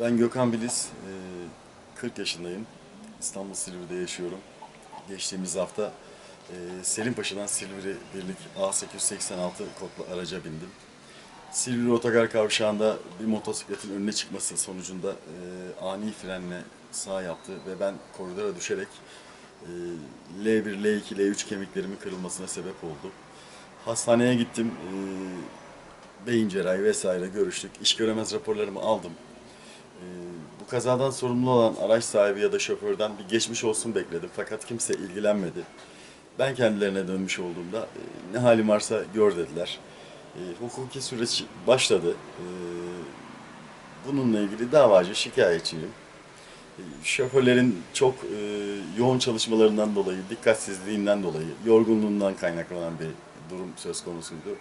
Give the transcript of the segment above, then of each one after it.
Ben Gökhan Biliz, e, 40 yaşındayım. İstanbul Silivri'de yaşıyorum. Geçtiğimiz hafta e, Selimpaşa'dan Silivri Birlik A886 kodlu araca bindim. Silivri Otogar Kavşağı'nda bir motosikletin önüne çıkması sonucunda e, ani frenle sağ yaptı ve ben koridora düşerek e, L1, L2, L3 kemiklerimin kırılmasına sebep oldu. Hastaneye gittim, e, beyin cerrahi vesaire görüştük. İş göremez raporlarımı aldım. Ee, bu kazadan sorumlu olan araç sahibi ya da şoförden bir geçmiş olsun bekledim fakat kimse ilgilenmedi. Ben kendilerine dönmüş olduğumda e, ne halim varsa gör dediler. E, hukuki süreç başladı. E, bununla ilgili davacı şikayetçiyim. Şoförlerin çok yoğun çalışmalarından dolayı, dikkatsizliğinden dolayı, yorgunluğundan kaynaklanan bir durum söz konusuydu.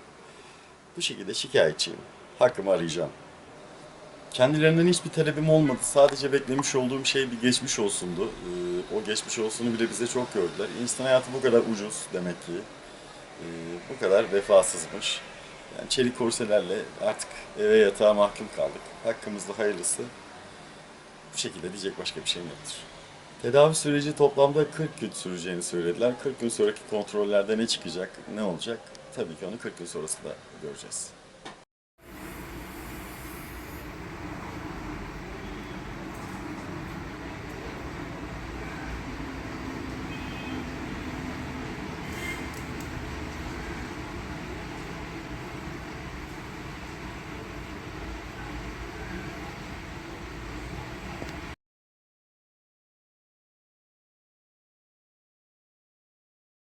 Bu şekilde şikayetçiyim. Hakkımı arayacağım. Kendilerinden hiçbir talebim olmadı. Sadece beklemiş olduğum şey bir geçmiş olsundu. Ee, o geçmiş olsunu bile bize çok gördüler. İnsan hayatı bu kadar ucuz demek ki. Ee, bu kadar vefasızmış. Yani çelik korselerle artık eve yatağa mahkum kaldık. Hakkımızda hayırlısı. Bu şekilde diyecek başka bir şeyim yoktur. Tedavi süreci toplamda 40 gün süreceğini söylediler. 40 gün sonraki kontrollerde ne çıkacak, ne olacak? Tabii ki onu 40 gün sonrasında göreceğiz.